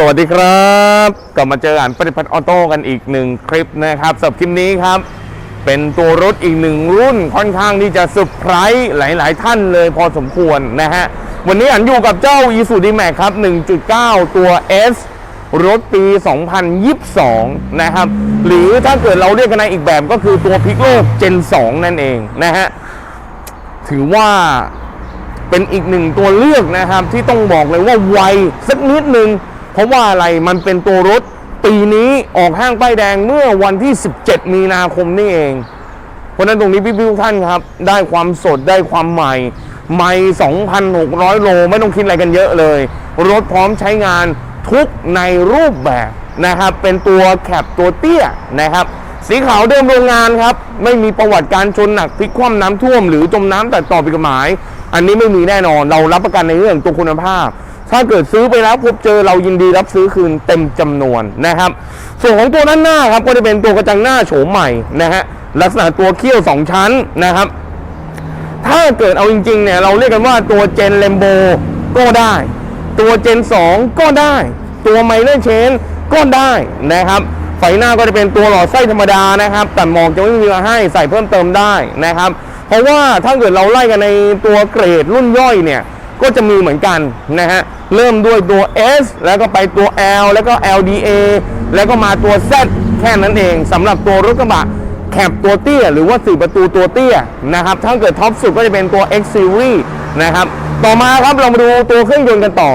สวัสดีครับกลับมาเจออ่านปฏิพัฒน์ออโต้กันอีกหนึ่งคลิปนะครับสำหรับคลิปนี้ครับ เป็นตัวรถอีกหนึ่งรุ่นค่อนข้างที่จะเซอร์ไพรส์หลาย ๆ ท่านเลยพอสมควรนะฮะ วันนี้อันอยู่กับเจ้า e s u d m a x ครับ 1.9 ตัว S รถปี 2022 นะครับ หรือถ้าเกิดเราเรียกกันในอีกแบบก็คือตัวพิกโล Gen 2 นั่นเองนะฮะ ถือว่าเป็นอีกหนึ่งตัวเลือกนะครับ ที่ต้องบอกเลยว่าไวสักนิดนึง เพราะว่าอะไรมันเป็นตัวรถปีนี้ออกห้างป้ายแดงเมื่อวันที่ 17 มีนาคมนี่เอง เพราะนั้นตรงนี้พี่ๆทุกท่านครับ ได้ความสดได้ความใหม่ใหม่ 2,600 โลไม่ต้องคิดอะไรกันเยอะเลย รถพร้อมใช้งานทุกในรูปแบบนะครับ เป็นตัวแคปตัวเตี้ยนะครับ สีขาวเดิมโรงงานครับ ไม่มีประวัติการชนหนักพลิกคว่ำน้ำท่วมหรือจมน้ำแต่ต่อผิดกฎหมาย อันนี้ไม่มีแน่นอนเรารับประกันในเรื่องตัวคุณภาพ ถ้าเกิดซื้อไปแล้วพบเจอเรายินดีรับซื้อคืนเต็มจำนวนนะครับ ส่วนของตัวด้านหน้าครับก็จะเป็นตัวกระจังหน้าโฉมใหม่นะฮะลักษณะตัวเขี้ยวสองชั้นนะครับ ถ้าเกิดเอาจริงๆเนี่ยเราเรียกกันว่าตัวเจนเลมโบก็ได้ ตัวเจน 2 ก็ได้ ตัวไมเลอร์เชนก็ได้นะครับไฟหน้าก็จะเป็นตัวหลอดไส้ธรรมดานะครับแต่หมอกจะไม่มีมาให้ใส่เพิ่มเติมได้นะครับ เพราะว่าถ้าเกิดเราไล่กันในตัวเกรดรุ่นย่อยเนี่ย ก็จะมีเหมือนกันนะฮะ เริ่มด้วยตัว S แล้วก็ไปตัว L แล้วก็ LDA แล้วก็มาตัว Z แค่นั้นเองสำหรับตัวรถกระบะแคปตัวเตี้ย หรือว่า4ประตูตัวเตี้ยนะครับ ถ้าเกิดท็อปสุดก็จะเป็นตัว X Series นะครับ ต่อมาครับเรามาดูตัวเครื่องยนต์กันต่อ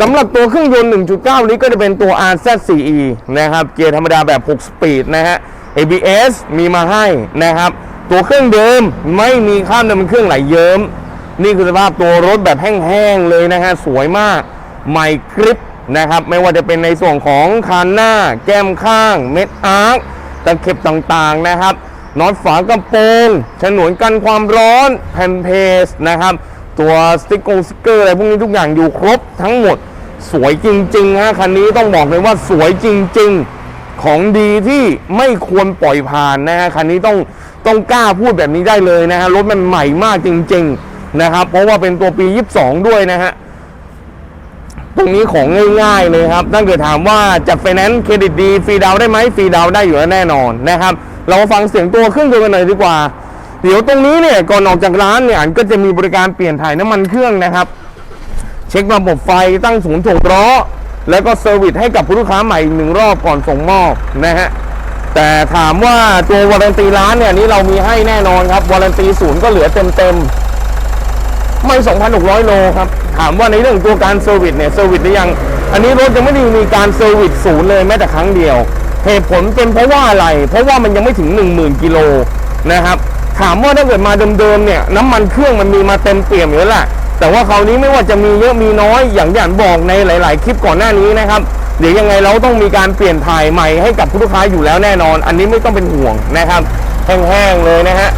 สำหรับตัวเครื่องยนต์ 1.9นี้ก็จะเป็นตัว RZ4E นะครับ เกียร์ธรรมดาแบบ 6 สปีดนะฮะ ABS มีมาให้นะครับ ตัวเครื่องเดิมไม่มีข้ามน้ำมันเครื่องไหลเยิ้ม นี่คือสภาพตัวรถแบบแห้งๆเลยนะฮะสวยมากใหม่กริปนะครับ ไม่ว่าจะเป็นในส่วนของคานหน้า แก้มข้าง เม็ดอาร์คตะเข็บต่างๆนะครับน็อตฝากระโปรงฉนวนกันความร้อนแผ่นเพสนะครับ ตัวสติ๊กเกอร์สติ๊กเกอร์อะไรพวกนี้ทุกอย่างอยู่ครบทั้งหมดสวยจริงๆฮะคันนี้ต้องบอกเลยว่าสวยจริง ๆ ของดีที่ไม่ควรปล่อยผ่านนะฮะคันนี้ต้องต้องกล้าพูดแบบนี้ได้เลยนะฮะรถมันใหม่มากจริง ๆ นะครับ เพราะว่าเป็นตัวปี 22 ด้วยนะฮะตรงนี้ของง่ายๆเลยครับถ้าเกิดถามว่าจัดไฟแนนซ์เครดิตดีฟรีดาวได้ไหมฟรีดาวได้อยู่แล้วแน่นอนนะครับ เรามาฟังเสียงตัวเครื่องยนต์กันหน่อยดีกว่า เดี๋ยวตรงนี้เนี่ยก่อนออกจากร้านเนี่ยอันก็จะมีบริการเปลี่ยนถ่ายน้ำมันเครื่องนะครับ เช็คระบบไฟตั้งศูนย์ถ่วงล้อแล้วก็เซอร์วิสให้กับผู้ลูกค้าใหม่อีกหนึ่งรอบก่อนส่งมอบนะฮะแต่ถามว่าตัววารันตีร้านเนี่ยนี้เรามีให้แน่นอนครับวารันตีศูนย์ก็เหลือเต็มเต็มๆ ไม่ 2,600 โลครับ ถามว่าในเรื่องตัวการเซอร์วิสเนี่ยเซอร์วิสหรือยัง อันนี้รถยังไม่ได้มีการเซอร์วิสศูนย์เลยแม้แต่ครั้งเดียว เหตุผลเป็นเพราะว่าอะไร เพราะว่ามันยังไม่ถึง 10,000 กิโลนะครับ ถามว่าถ้าเกิดมาเดิมๆเนี่ยน้ำมันเครื่องมันมีมาเต็มเปี่ยมอยู่แล้วแหละแต่ว่าคราวนี้ไม่ว่าจะมีเยอะมีน้อยอย่างที่อ่านบอกในหลาย ๆ คลิปก่อนหน้านี้นะครับเดี๋ยวยังไงเราต้องมีการเปลี่ยนถ่ายใหม่ให้กับผู้ลูกค้าอยู่แล้วแน่นอน อันนี้ไม่ต้องเป็นห่วงนะครับแห้งๆเลยนะฮะ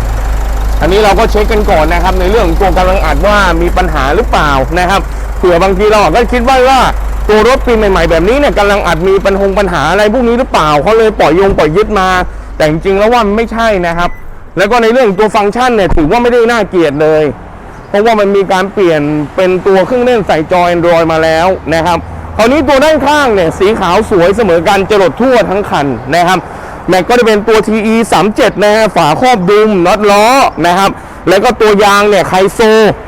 อันนี้เราก็เช็คกันก่อนนะครับ ในเรื่องตัวกำลังอัดว่ามีปัญหาหรือเปล่านะครับเผื่อบางทีเราก็คิดว่าว่าตัวรถปีใหม่ ๆ แบบนี้เนี่ยกำลังอัดมีปัญหาปัญหาอะไรพวกนี้หรือเปล่าเขาเลยปล่อยยงปล่อยยึดมา แต่จริงๆแล้วว่ามันไม่ใช่นะครับ แล้วก็ในเรื่องของตัวฟังก์ชันเนี่ยถือว่าไม่ได้น่าเกลียดเลย เพราะว่ามันมีการเปลี่ยนเป็นตัวเครื่องเล่นใส่จอ Android มาแล้วนะครับคราวนี้ตัวด้านข้างเนี่ยสีขาวสวยเสมอกันจรดทั่วทั้งคันนะครับ แม็กก็จะเป็นตัว TE 37นะฮะฝาครอบดุมน็อตล้อนะครับ แล้วก็ตัวยางเนี่ยไคโซ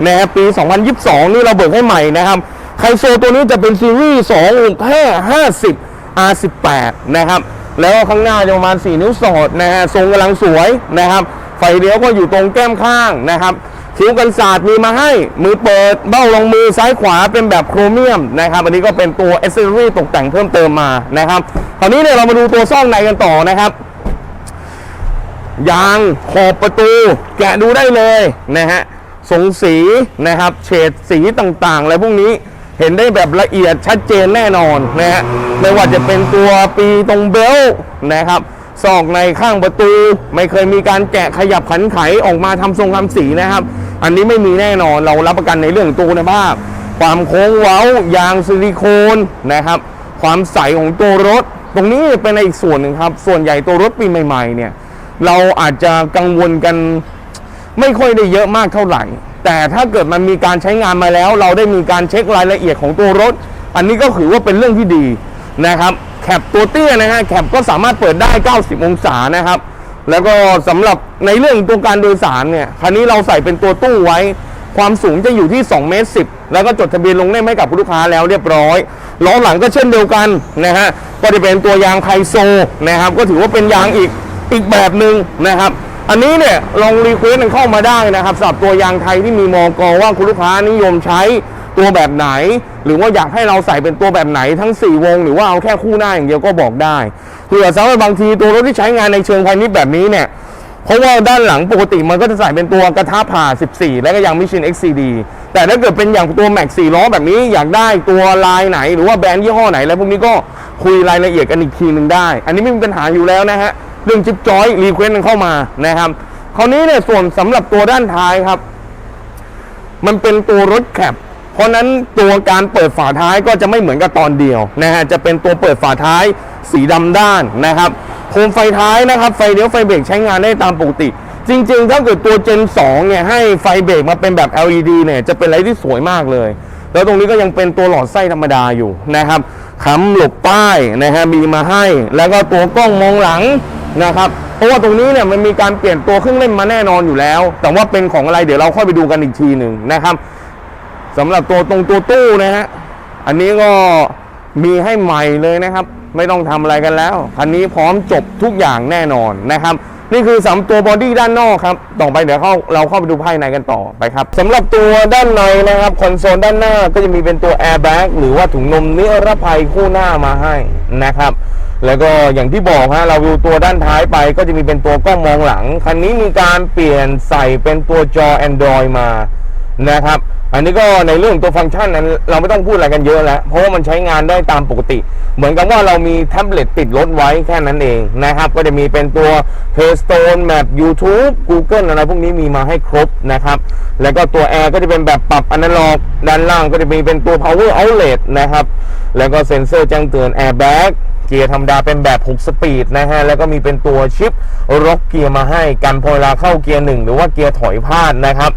นะฮะปี 2022 นี่เราเบิกให้ใหม่นะครับไคโซตัวนี้จะเป็นซีรีส์250 R18 นะครับแล้วข้างหน้าจะประมาณ 4 นิ้วสอดนะฮะทรงกำลังสวยนะครับ ไฟเลี้ยวก็อยู่ตรงแก้มข้างนะครับ คิ้วกันศาสตร์มีมาให้มือเปิดเบ้ารองมือซ้ายขวาเป็นแบบโครเมียมนะครับอันนี้ก็เป็นตัว a อ c e s s o r y ตกแต่งเพิ่มเติมมานะครับคราวนี้เนี่ยเรามาดูตัวซ่อนในกันต่อนะครับยางขอบประตูแกะดูได้เลยนะฮะทรงสีนะครับ เฉดสีต่างๆอะไรพวกนี้เห็นได้แบบละเอียดชัดเจนแน่นอนนะฮะไม่ว่าจะเป็นตัวปีตรงเบลต์นะครับซอกในข้างประตู ไม่เคยมีการแกะขยับขันไขออกมาทำทรงทำสีนะครับ อันนี้ไม่มีแน่นอนเรารับประกันในเรื่องตัวคุณภาพ ความโค้งเว้ายางซิลิโคนนะครับ ความใสของตัวรถ ตรงนี้เป็นอีกส่วนหนึ่งครับ ส่วนใหญ่ตัวรถปีใหม่ๆเนี่ยเราอาจจะกังวลกันไม่ค่อยได้เยอะมากเท่าไหร่ แต่ถ้าเกิดมันมีการใช้งานมาแล้ว เราได้มีการเช็ครายละเอียดของตัวรถ อันนี้ก็ถือว่าเป็นเรื่องที่ดีนะครับแคปตัวเตี้ยนะฮะแคปก็สามารถเปิดได้ 90 องศานะครับ แล้วก็สำหรับในเรื่องตัวการโดยสารเนี่ยคันนี้เราใส่เป็นตัวตู้ไว้ ความสูงจะอยู่ที่2เมตร10แล้วก็จดทะเบียนลงเล่มให้กับผู้ลูกค้าแล้วเรียบร้อยล้อหลังก็เช่นเดียวกันนะฮะก็จะเป็นตัวยางไทโซนะครับ ก็ถือว่าเป็นยางอีกอีกแบบหนึ่งนะครับ อันนี้เนี่ยลองรีเควสกันเข้ามาได้นะครับสำหรับตัวยางไทยที่มีมอกว่าคุณลูกค้านิยมใช้ ตัวแบบไหน หรือว่าอยากให้เราใส่เป็นตัวแบบไหนทั้ง 4 วง หรือว่าเอาแค่คู่หน้าอย่างเดียวก็บอกได้เผื่อสำหรับบางทีตัวรถที่ใช้งานในเชิงพาณิชย์แบบนี้เนี่ยเพราะว่าด้านหลังปกติมันก็จะใส่เป็นตัวกระทะผ่า 14 แล้วก็ยังมิชิน XCD แต่ถ้าเกิดเป็นอย่างตัว Max 4ล้อแบบนี้อยากได้ตัวลายไหน หรือว่าแบรนด์ยี่ห้อไหน แล้วพวกนี้ก็คุยรายละเอียดกันอีกทีหนึ่งได้ อันนี้ไม่มีปัญหาอยู่แล้วนะฮะเรื่องจิ๊บจอยรีเควสกันเข้ามานะครับคราวนี้เนี่ยส่วนสำหรับตัวด้านท้ายครับ มันเป็นตัวรถแคป เพราะนั้นตัวการเปิดฝาท้ายก็จะไม่เหมือนกับตอนเดียวนะฮะจะเป็นตัวเปิดฝาท้ายสีดำด้านนะครับโคมไฟท้ายนะครับ ไฟเลี้ยวไฟเบรกใช้งานได้ตามปกติ จริงๆ ถ้าเกิดตัว Gen 2เนี่ยให้ไฟเบรกมาเป็นแบบ LED เนี่ยจะเป็นอะไรที่สวยมากเลย แล้วตรงนี้ก็ยังเป็นตัวหลอดไส้ธรรมดาอยู่นะครับค้ำหลบป้ายนะฮะมีมาให้ แล้วก็ตัวกล้องมองหลังนะครับเพราะว่าตรงนี้เนี่ยมันมีการเปลี่ยนตัวเครื่องเล่นมาแน่นอนอยู่แล้ว แต่ว่าเป็นของอะไรเดี๋ยวเราค่อยไปดูกันอีกทีหนึ่งนะครับ สำหรับตัวตรงตัวตู้นะฮะอันนี้ก็มีให้ใหม่เลยนะครับ ไม่ต้องทำอะไรกันแล้ว คันนี้พร้อมจบทุกอย่างแน่นอนนะครับ นี่คือสามตัวบอดี้ด้านนอกครับ ต่อไปเดี๋ยวเข้าเราเข้าไปดูภายในกันต่อไปครับสำหรับตัวด้านในนะครับคอนโซลด้านหน้าก็จะมีเป็นตัวแอร์แบ็กหรือว่าถุงนมนิรภัยคู่หน้ามาให้นะครับแล้วก็อย่างที่บอกฮะเราดูตัวด้านท้ายไปก็จะมีเป็นตัวกล้องมองหลัง คันนี้มีการเปลี่ยนใส่เป็นตัวจอ Android มานะครับ อันนี้ก็ในเรื่องตัวฟังก์ชันนั้นเราไม่ต้องพูดอะไรกันเยอะแล้ว เพราะว่ามันใช้งานได้ตามปกติ เหมือนกับว่าเรามีแท็บเล็ตติดรถไว้แค่นั้นเองนะครับ ก็จะมีเป็นตัว Playstone Map YouTube Google อะไรพวกนี้มีมาให้ครบนะครับ แล้วก็ตัวแอร์ก็จะเป็นแบบปรับอนาล็อกด้านล่างก็จะมีเป็นตัว power outlet นะครับ แล้วก็เซ็นเซอร์แจ้งเตือน airbag เกียร์ธรรมดาเป็นแบบ 6 สปีดนะฮะ แล้วก็มีเป็นตัวชิปร็อกเกียร์มาให้กันพอเวลาเข้าเกียร์หนึ่งหรือว่าเกียร์ถอยพลาดนะครับ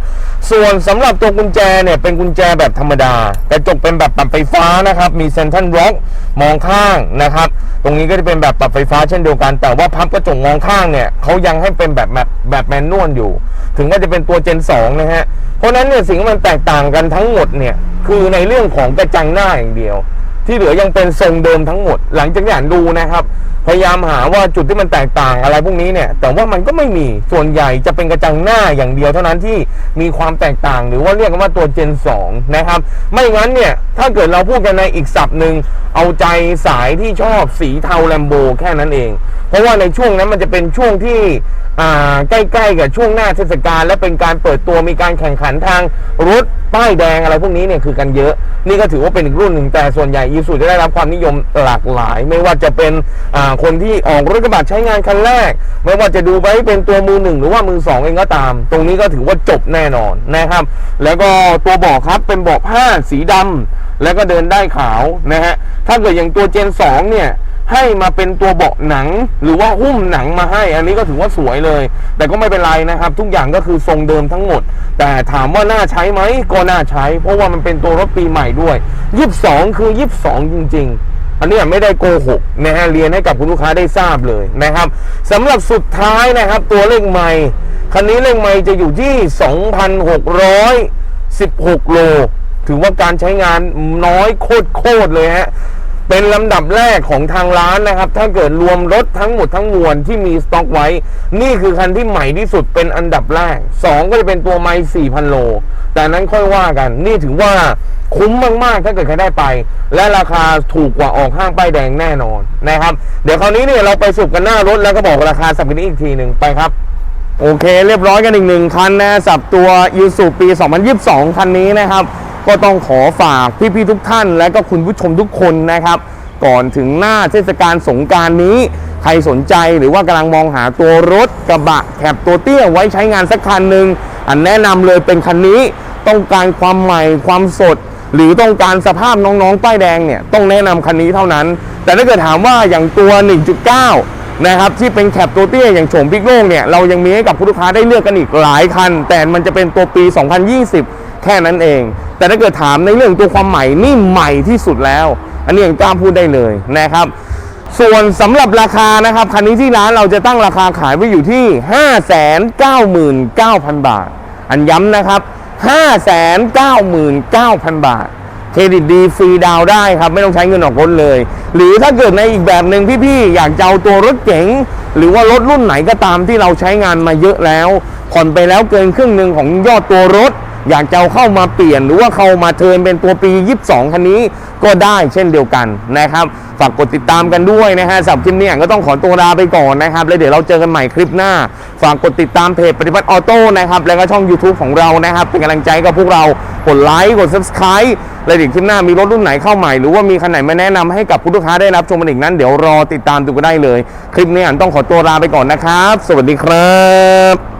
ส่วนสำหรับตัวกุญแจเนี่ย เป็นกุญแจแบบธรรมดา กระจกเป็นแบบปรับไฟฟ้านะครับ มีเซนทรัลร็อกมองข้างนะครับ ตรงนี้ก็จะเป็นแบบปรับไฟฟ้าเช่นเดียวกัน แต่ว่าพับกระจกมองข้างเนี่ยเขายังให้เป็นแบบแบบแบบแมนนวลอยู่ ถึงว่าจะเป็นตัว Gen 2นะฮะ เพราะฉะนั้นเนี่ยสิ่งที่มันแตกต่างกันทั้งหมดเนี่ยคือในเรื่องของกระจังหน้าอย่างเดียว ที่เหลือยังเป็นทรงเดิมทั้งหมด หลังจากที่อ่านดูนะครับ พยายามหาว่าจุดที่มันแตกต่างอะไรพวกนี้เนี่ย แต่ว่ามันก็ไม่มีส่วนใหญ่จะเป็นกระจังหน้าอย่างเดียวเท่านั้นที่มีความแตกต่าง หรือว่าเรียกกันว่าตัว Gen 2 นะครับ ไม่งั้นเนี่ยถ้าเกิดเราพูดกันในอีกศัพท์หนึ่งเอาใจสายที่ชอบสีเทาแลมโบแค่นั้นเอง เพราะว่าในช่วงนั้นมันจะเป็นช่วงที่ ใกล้ๆกับช่วงหน้าเทศกาลและเป็นการเปิดตัวมีการแข่งขันทางรถป้ายแดงอะไรพวกนี้เนี่ยคือกันเยอะ นี่ก็ถือว่าเป็นอีกรุ่นหนึ่งแต่ส่วนใหญ่อีซูจะได้รับความนิยมหลากหลาย ไม่ว่าจะเป็นคนที่ออกรถกระบะใช้งานคันแรก ไม่ว่าจะดูไว้เป็นตัวมือหนึ่งหรือว่ามือสองเองก็ตาม ตรงนี้ก็ถือว่าจบแน่นอนนะครับ แล้วก็ตัวเบาะครับเป็นเบาะผ้าสีดำแล้วก็เดินได้ขาวนะฮะถ้าเกิดอย่างตัวเจน2เนี่ย ให้มาเป็นตัวเบาะหนัง หรือว่าหุ้มหนังมาให้ อันนี้ก็ถือว่าสวยเลย แต่ก็ไม่เป็นไรนะครับ ทุกอย่างก็คือทรงเดิมทั้งหมด แต่ถามว่าน่าใช้ไหมก็น่าใช้ เพราะว่ามันเป็นตัวรถปีใหม่ด้วย22คือ22จริง ๆ อันนี้ไม่ได้โกหกนะฮะเรียนให้กับคุณลูกค้าได้ทราบเลยนะครับสำหรับสุดท้ายนะครับ ตัวเลขใหม่คันนี้เลขใหม่จะอยู่ที่ 2,616 โล ถือว่าการใช้งานน้อยโคตรๆเลยฮะ เป็นลำดับแรกของทางร้านนะครับ ถ้าเกิดรวมรถทั้งหมดทั้งมวลที่มีสต็อกไว้ นี่คือคันที่ใหม่ที่สุดเป็นอันดับแรก 2 ก็จะเป็นตัวไมล์4,000 โล แต่นั้นค่อยว่ากัน นี่ถือว่าคุ้มมาก ๆ ถ้าเกิดใครได้ไป และราคาถูกกว่าออกห้างป้ายแดงแน่นอนนะครับ เดี๋ยวคราวนี้เนี่ยเราไปสุบกันหน้ารถแล้วก็บอกราคาสับกันนี้อีกทีหนึ่งไปครับโอเค เรียบร้อยกันอีกหนึ่งคันนะสับตัวยูสุปี 2022 คันนี้นะครับ ก็ต้องขอฝากพี่ๆทุกท่าน และก็คุณผู้ชมทุกคนนะครับ ก่อนถึงหน้าเทศกาลสงการนี้ ใครสนใจหรือว่ากำลังมองหาตัวรถกระบะแคบตัวเตี้ยไว้ใช้งานสักคันหนึ่งอันแนะนำเลยเป็นคันนี้ต้องการความใหม่ความสด หรือต้องการสภาพน้องๆป้ายแดงเนี่ยต้องแนะนำคันนี้เท่านั้น แต่ถ้าเกิดถามว่าอย่างตัว 1.9นะครับที่เป็นแคปตัวเตี้ยอย่างโฉมพิกโลกเนี่ยเรายังมีให้กับผู้ลูกค้าได้เลือกกันอีกหลายคัน แต่มันจะเป็นตัวปี 2020 แค่นั้นเอง แต่ถ้าเกิดถามในเรื่องตัวความใหม่นี่ใหม่ที่สุดแล้ว อันนี้ยังกล้าพูดได้เลยนะครับ ส่วนสำหรับราคานะครับคันนี้ที่ร้านเราจะตั้งราคาขายไว้อยู่ที่ 599,000 บาท อันย้ำนะครับ 599,000 บาทเครดิตดีฟรีดาวได้ครับ ไม่ต้องใช้เงินออกรถเลย หรือถ้าเกิดในอีกแบบหนึ่งพี่ๆอยากจะเอาตัวรถเก๋งหรือว่ารถรุ่นไหนก็ตามที่เราใช้งานมาเยอะแล้วผ่อนไปแล้วเกินครึ่งหนึ่งของยอดตัวรถ อยากจะเอาเข้ามาเปลี่ยน หรือว่าเข้ามาเทินเป็นตัวปี 22 คันนี้ก็ได้เช่นเดียวกันนะครับ ฝากกดติดตามกันด้วยนะฮะสำหรับคลิปนี้ก็ต้องขอตัวลาไปก่อนนะครับ แล้วเดี๋ยวเราเจอกันใหม่คลิปหน้า ฝากกดติดตามเพจปฏิบัติออโต้นะครับแล้วก็ช่อง YouTube ของเรานะครับ เป็นกำลังใจกับพวกเรากดไลค์กด Subscribe แล้วเดี๋ยวคลิปหน้ามีรถรุ่นไหนเข้าใหม่หรือว่ามีคันไหนมาแนะนำให้กับผู้ลูกค้าได้รับชมกันอีกนั้น เดี๋ยวรอติดตามดูกันได้เลย คลิปนี้อันต้องขอตัวลาไปก่อนนะครับ สวัสดีครับ